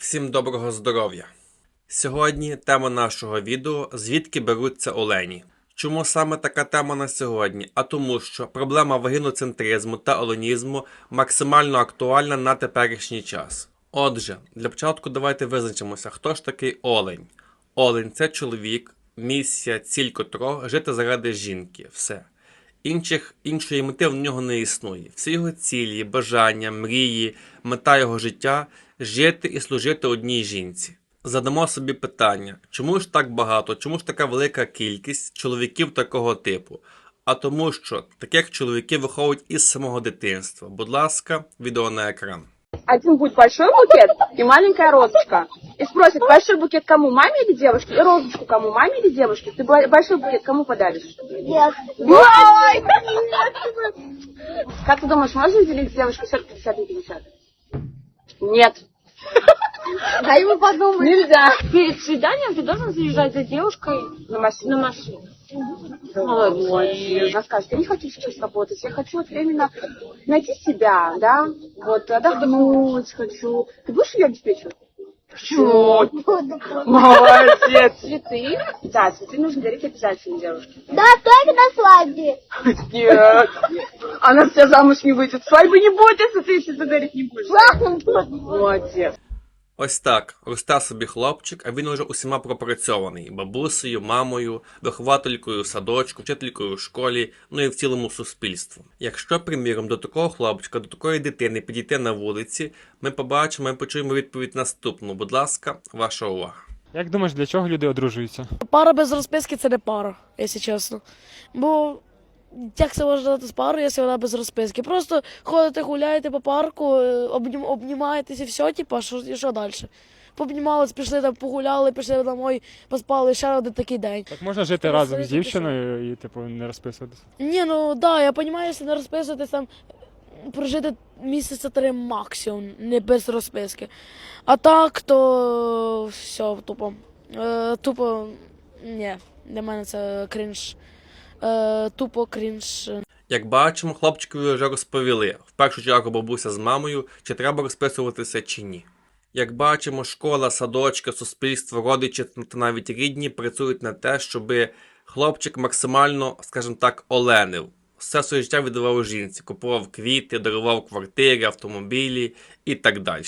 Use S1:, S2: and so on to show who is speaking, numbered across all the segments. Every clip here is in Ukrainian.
S1: Всім доброго здоров'я! Сьогодні тема нашого відео звідки беруться олені. Чому саме така тема на сьогодні? А тому, що проблема вагіноцентризму та оленізму максимально актуальна на теперішній час. Отже, для початку давайте визначимося, хто ж такий олень. Олень це чоловік, місія, ціль котрого жити заради жінки. Все. Інших, іншої мети в нього не існує. Всі його цілі, бажання, мрії, мета його життя жити і служити одній жінці. Задамо собі питання, чому ж так багато, чому ж така велика кількість чоловіків такого типу? А тому, що таких чоловіків виховують із самого дитинства. Будь ласка, відео на екран.
S2: Один будет большой букет и маленькая розочка. И спросит, большой букет кому, маме или девушке? И розочку кому, маме или девушке? Ты бо- большой букет кому подаришь?
S3: Нет.
S2: Ой! Как ты думаешь, можно с девушкой 40, 50 на 50? Нет.
S3: Дай ему подумать.
S2: Нельзя.
S4: Перед свиданием ты должен заезжать за девушкой
S2: На машине.
S4: на машине.
S2: Молодец. Она скажет, я не хочу сейчас работать, я хочу вот именно найти себя, да, вот отдохнуть хочу. Ты будешь ее обеспечивать? Почему? Молодец. Цветы? Да, цветы нужно дарить обязательно девушке.
S3: Да, только на свадьбе.
S2: Нет. Она вся замуж не выйдет. Свадьбы не будет, если ты ты дарить не будешь. Молодец.
S1: Ось так, росте собі хлопчик, а він уже усіма пропрацьований бабусею, мамою, вихователькою в садочку, вчителькою в школі, ну і в цілому суспільству. Якщо, приміром, до такого хлопчика, до такої дитини підійти на вулиці, ми побачимо і почуємо відповідь наступну. Будь ласка, ваша увага.
S5: Як думаєш, для чого люди одружуються?
S6: Пара без розписки це не пара, якщо чесно. Бо як це можна дати з парою, якщо вона без розписки? Просто ходите, гуляєте по парку, е, обнім, обнімаєтесь і все, типу, що, і що далі? Пообнімались, пішли там, погуляли, пішли домой, поспали ще один такий день.
S5: Так можна жити
S6: Та
S5: разом з дівчиною і, типу, не розписуватися.
S6: Ні, ну да, я розумію, якщо не розписуватись там, прожити місяця три максимум, не без розписки. А так, то все, тупо. Е, тупо, ні, для мене це крінж. Е, тупо крінж.
S1: Як бачимо, хлопчикові вже розповіли в першу чергу бабуся з мамою, чи треба розписуватися чи ні. Як бачимо, школа, садочки, суспільство, родичі та навіть рідні працюють на те, щоб хлопчик максимально, скажімо так, оленив. Все своє життя віддавав жінці, купував квіти, дарував квартири, автомобілі і так далі.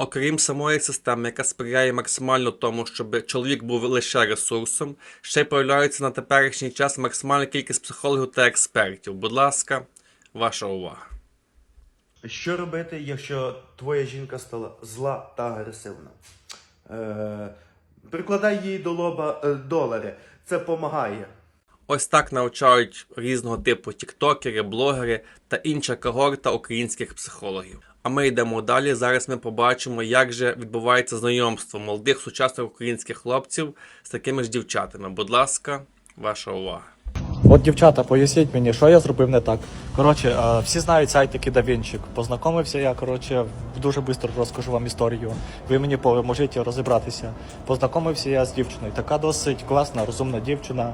S1: Окрім самої системи, яка сприяє максимально тому, щоб чоловік був лише ресурсом, ще й появляється на теперішній час максимальна кількість психологів та експертів. Будь ласка, ваша увага.
S7: Що робити, якщо твоя жінка стала зла та агресивна? Е, прикладай їй до лоба е, долари. Це допомагає.
S1: Ось так навчають різного типу тіктокери, блогери та інша когорта українських психологів. А ми йдемо далі. Зараз ми побачимо, як же відбувається знайомство молодих сучасних українських хлопців з такими ж дівчатами. Будь ласка, ваша увага.
S8: От дівчата, поясніть мені, що я зробив не так. Коротше, е, всі знають сайт такий Давінчик. Познайомився я, коротше, дуже швидко розкажу вам історію. Ви мені поможіть розібратися. Познайомився я з дівчиною. Така досить класна, розумна дівчина,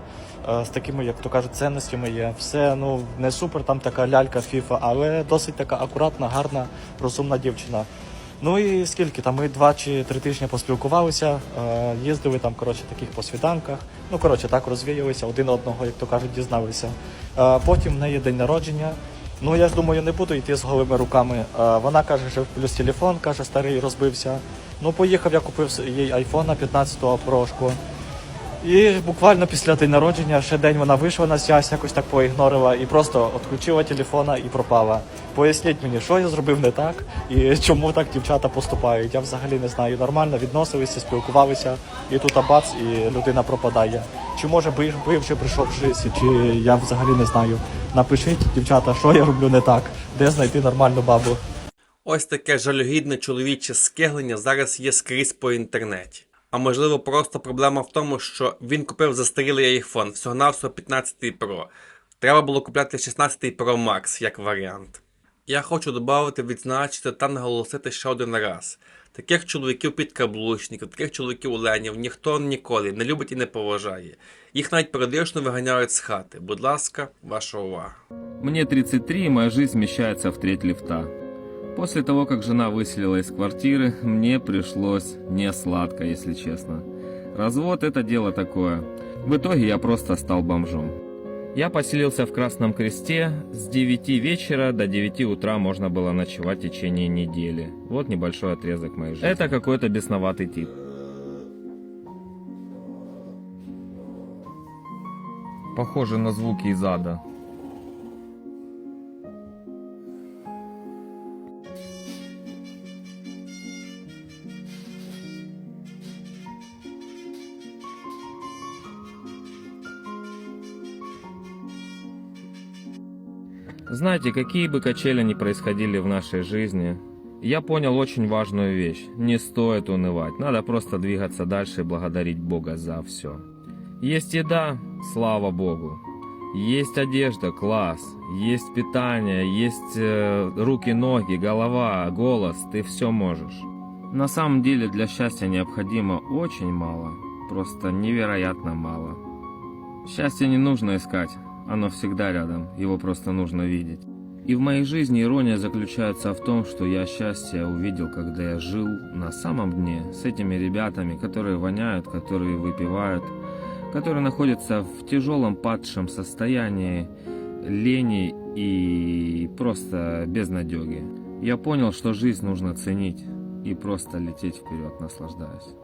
S8: з такими, як то кажуть, цінностями є. Все ну не супер, там така лялька, фіфа, але досить така акуратна, гарна, розумна дівчина. Ну і скільки там ми два чи три тижні поспілкувалися, е, їздили там, коротше, таких по світанках. Ну, коротше, так розвіялися, один одного, як то кажуть, дізналися. Е, потім в неї день народження. Ну, я ж думаю, не буду йти з голими руками. Е, вона каже, що плюс телефон, каже, старий розбився. Ну, поїхав, я купив їй айфона 15-го прошку. І буквально після день народження ще день вона вийшла на связь, якось так поігнорила і просто відключила телефона і пропала. Поясніть мені, що я зробив не так і чому так дівчата поступають. Я взагалі не знаю. Нормально відносилися, спілкувалися, і тут абац, і людина пропадає. Чи може би бивши прийшов житті, чи я взагалі не знаю. Напишіть, дівчата, що я роблю не так, де знайти нормальну бабу.
S1: Ось таке жалюгідне чоловіче скиглення зараз є скрізь по інтернеті. А можливо, просто проблема в тому, що він купив застарілий айфон, всього навсього 15 Pro. Треба було купляти 16 Pro Max як варіант. Я хочу додати, відзначити та наголосити ще один раз. Таких чоловіків підкаблучників, таких чоловіків оленів ніхто ніколи не любить і не поважає. Їх навіть періодично виганяють з хати. Будь ласка, ваша увага.
S9: Мне 33, и моя жизнь смещается в треть лифта. После того, как жена выселила из квартиры, мне пришлось не сладко, если честно. Развод это дело такое. В итоге я просто стал бомжом. Я поселился в Красном Кресте. С 9 вечера до 9 утра можно было ночевать в течение недели. Вот небольшой отрезок моей жизни. Это какой-то бесноватый тип. Похоже на звуки из ада. Знаете, какие бы качели ни происходили в нашей жизни, я понял очень важную вещь. Не стоит унывать, надо просто двигаться дальше и благодарить Бога за все. Есть еда, слава Богу. Есть одежда, класс. Есть питание, есть э, руки, ноги, голова, голос, ты все можешь. На самом деле для счастья необходимо очень мало, просто невероятно мало. Счастье не нужно искать, оно всегда рядом, его просто нужно видеть. И в моей жизни ирония заключается в том, что я счастье увидел, когда я жил на самом дне с этими ребятами, которые воняют, которые выпивают, которые находятся в тяжелом падшем состоянии лени и просто безнадеги. Я понял, что жизнь нужно ценить и просто лететь вперед, наслаждаясь.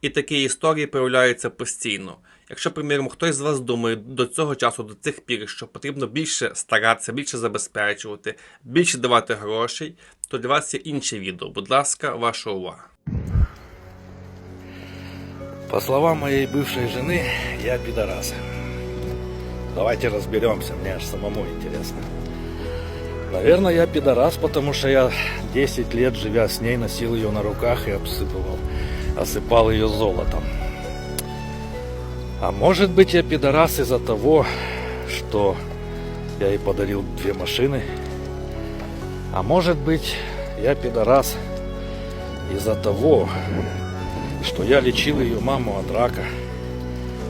S1: І такі історії появляються постійно. Якщо, приміром, хтось з вас думає до цього часу, до цих пір, що потрібно більше старатися, більше забезпечувати, більше давати грошей, то для вас є інше відео. Будь ласка, ваша увага.
S10: По словам моей бывшей жены, я пидорас. Давайте разберемся, мне аж самому интересно. Наверное, я пидорас, потому что я 10 лет, живя с ней, носил ее на руках и обсыпывал, Осыпал ее золотом. А может быть, я пидорас из-за того, что я ей подарил две машины. А может быть, я пидорас из-за того, что я лечил ее маму от рака,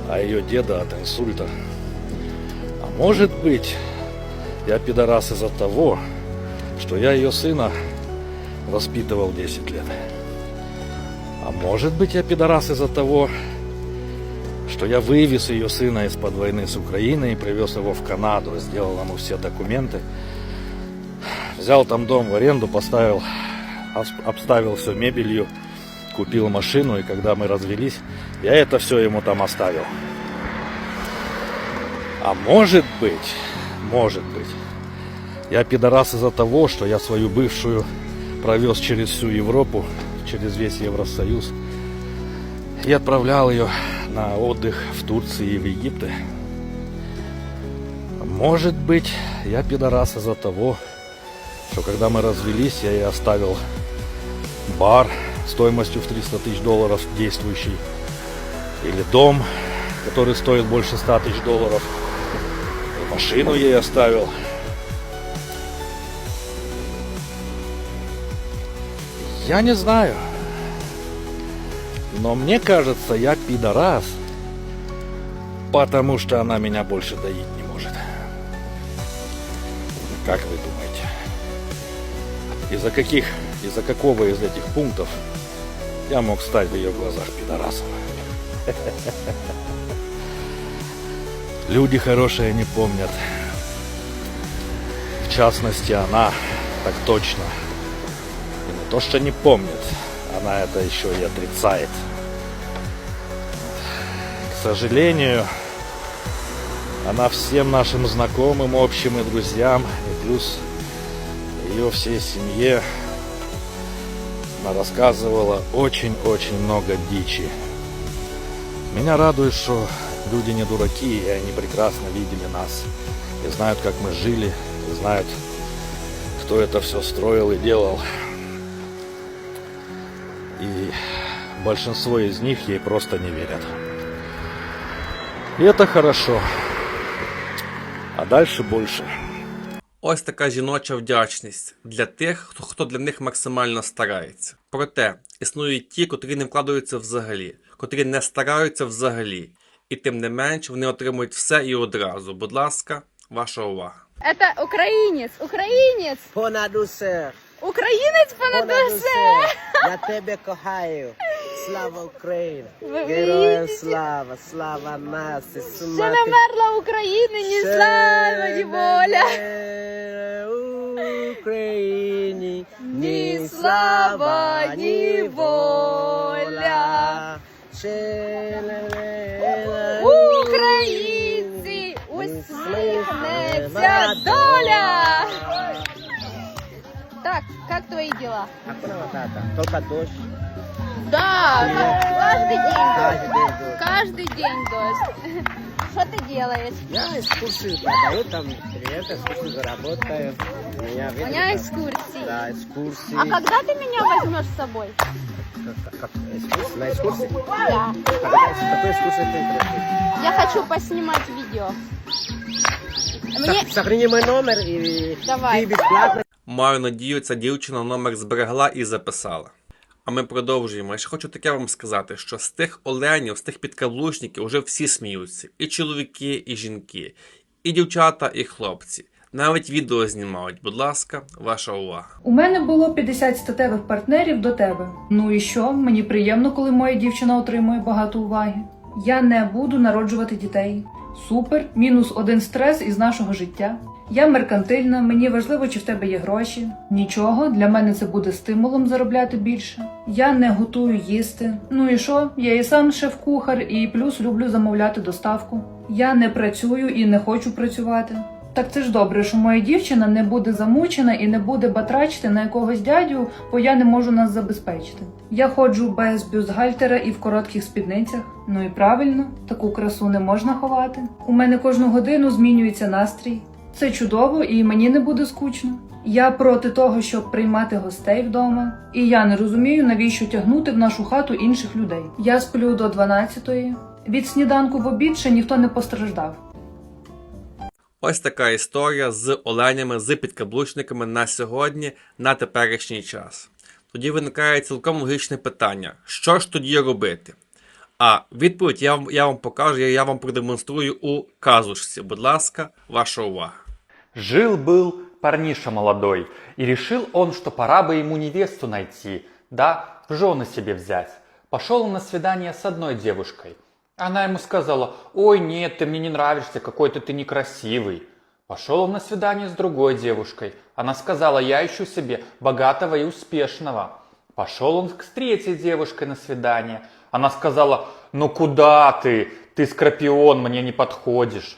S10: а ее деда от инсульта. А может быть, я пидорас из-за того, что я ее сына воспитывал 10 лет. А может быть, я пидорас из-за того, что я вывез ее сына из-под войны с Украины и привез его в Канаду, сделал ему все документы, взял там дом в аренду, поставил, обс- обставил все мебелью, купил машину, и когда мы развелись, я это все ему там оставил. А может быть, может быть, я пидорас из-за того, что я свою бывшую провез через всю Европу, через весь Евросоюз и отправлял ее на отдых в Турции и в Египте. Может быть, я пидорас из-за того, что когда мы развелись, я ей оставил бар стоимостью в 300 тысяч долларов действующий, или дом, который стоит больше 100 тысяч долларов, машину ей оставил. Я не знаю. Но мне кажется, я пидорас, потому что она меня больше доить не может. Как вы думаете? Из-за каких, из-за какого из этих пунктов я мог стать в ее глазах пидорасом? Люди хорошие не помнят. В частности, она так точно. То, что не помнит, она это еще и отрицает. К сожалению, она всем нашим знакомым, общим и друзьям, и плюс ее всей семье она рассказывала очень-очень много дичи. Меня радует, что люди не дураки, и они прекрасно видели нас. И знают, как мы жили, и знают, кто это все строил и делал. И большинство из них ей просто не верят. И это хорошо. А дальше больше.
S1: Ось така жіноча вдячність для тих, хто, хто для них максимально старається. Проте існують ті, котрі не вкладаються взагалі, котрі не стараються взагалі. І тим не менш вони отримують все і одразу. Будь ласка, ваша увага.
S3: Это украинец, украинец,
S11: Понад усе,
S3: украинец
S11: понад
S3: понад
S11: усе. Я тебе кохаю. Слава Україні! Героям слава, слава нації,
S3: Ще не мерла України, ні слава, ні воля.
S11: Україні,
S3: Ні слава, ні воля. Українці, усміхнеться доля. Так, как твои дела?
S11: Тільки дощ.
S3: Да, каждый день
S11: Каждый
S3: дождь.
S11: день дождь.
S3: Каждый день дождь. Что ты делаешь?
S11: Я экскурсии продаю, там привет, экскурсии заработаю. Меня
S3: У меня экскурсии.
S11: Да, экскурсии.
S3: А когда ты меня возьмешь с собой?
S11: Как, как экскурсии? На экскурсии?
S3: Да.
S11: Когда, какой экскурсии ты интересуешь?
S3: Я хочу поснимать видео. Мне...
S11: Сох- Сохрани мой номер и
S3: Давай.
S11: ты бесплатно
S1: Маю надію, ця дівчина номер зберегла і записала. А ми продовжуємо. Я ще хочу таке вам сказати, що з тих оленів, з тих підкаблучників вже всі сміються. І чоловіки, і жінки, і дівчата, і хлопці. Навіть відео знімають. Будь ласка, ваша увага.
S12: У мене було 50 статевих партнерів до тебе. Ну і що? Мені приємно, коли моя дівчина отримує багато уваги. Я не буду народжувати дітей. Супер, мінус один стрес із нашого життя. Я меркантильна, мені важливо, чи в тебе є гроші. Нічого, для мене це буде стимулом заробляти більше. Я не готую їсти. Ну і що? Я і сам шеф-кухар, і плюс люблю замовляти доставку. Я не працюю і не хочу працювати. Так це ж добре, що моя дівчина не буде замучена і не буде батрачити на якогось дядю, бо я не можу нас забезпечити. Я ходжу без бюстгальтера і в коротких спідницях. Ну і правильно, таку красу не можна ховати. У мене кожну годину змінюється настрій. Це чудово і мені не буде скучно. Я проти того, щоб приймати гостей вдома, і я не розумію, навіщо тягнути в нашу хату інших людей. Я сплю до 12-ї. Від сніданку в обід ще ніхто не постраждав.
S1: Ось така історія з оленями, з підкаблучниками на сьогодні, на теперішній час. Тоді виникає цілком логічне питання: що ж тоді робити? А відповідь я вам, я вам покажу, я, вам продемонструю у казушці. Будь ласка, ваша увага.
S13: Жил-был парниша молодой, и решил он, что пора бы ему невесту найти, да, в жены себе взять. Пошел он на свидание с одной девушкой. Она ему сказала, ой, нет, ты мне не нравишься, какой-то ты некрасивый. Пошел он на свидание с другой девушкой. Она сказала, я ищу себе богатого и успешного. Пошел он с третьей девушкой на свидание. Она сказала, ну куда ты, ты скорпион, мне не подходишь.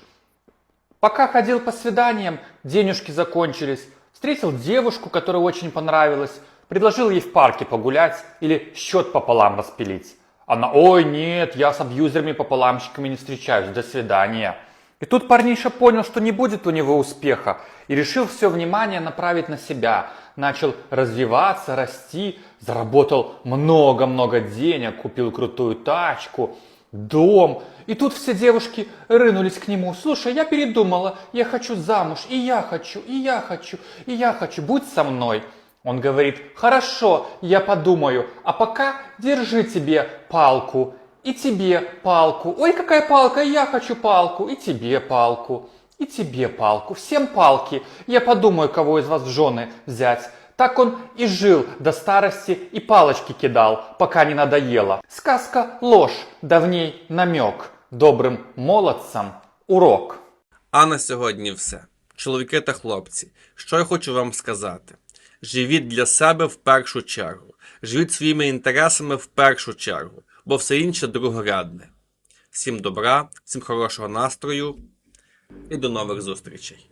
S13: Пока ходил по свиданиям, денежки закончились. Встретил девушку, которая очень понравилась. Предложил ей в парке погулять или счет пополам распилить. Она, ой, нет, я с абьюзерами-пополамщиками не встречаюсь, до свидания. И тут парниша понял, что не будет у него успеха, и решил все внимание направить на себя. Начал развиваться, расти, заработал много-много денег, купил крутую тачку, дом. И тут все девушки рынулись к нему. Слушай, я передумала, я хочу замуж, и я хочу, и я хочу, и я хочу, будь со мной. Он говорит, хорошо, я подумаю, а пока держи тебе палку, и тебе палку. Ой, какая палка, я хочу палку, и тебе палку, и тебе палку, всем палки. Я подумаю, кого из вас в жены взять. Так он и жил до старости и палочки кидал, пока не надоело. Сказка ложь, давней намек, добрым молодцам урок.
S1: А на сьогодні все. Чоловіки та хлопці, що я хочу вам сказати: живіть для себе в першу чергу, живіть своїми інтересами в першу чергу, бо все інше другорядне. Всім добра, всім хорошого настрою і до нових зустрічей.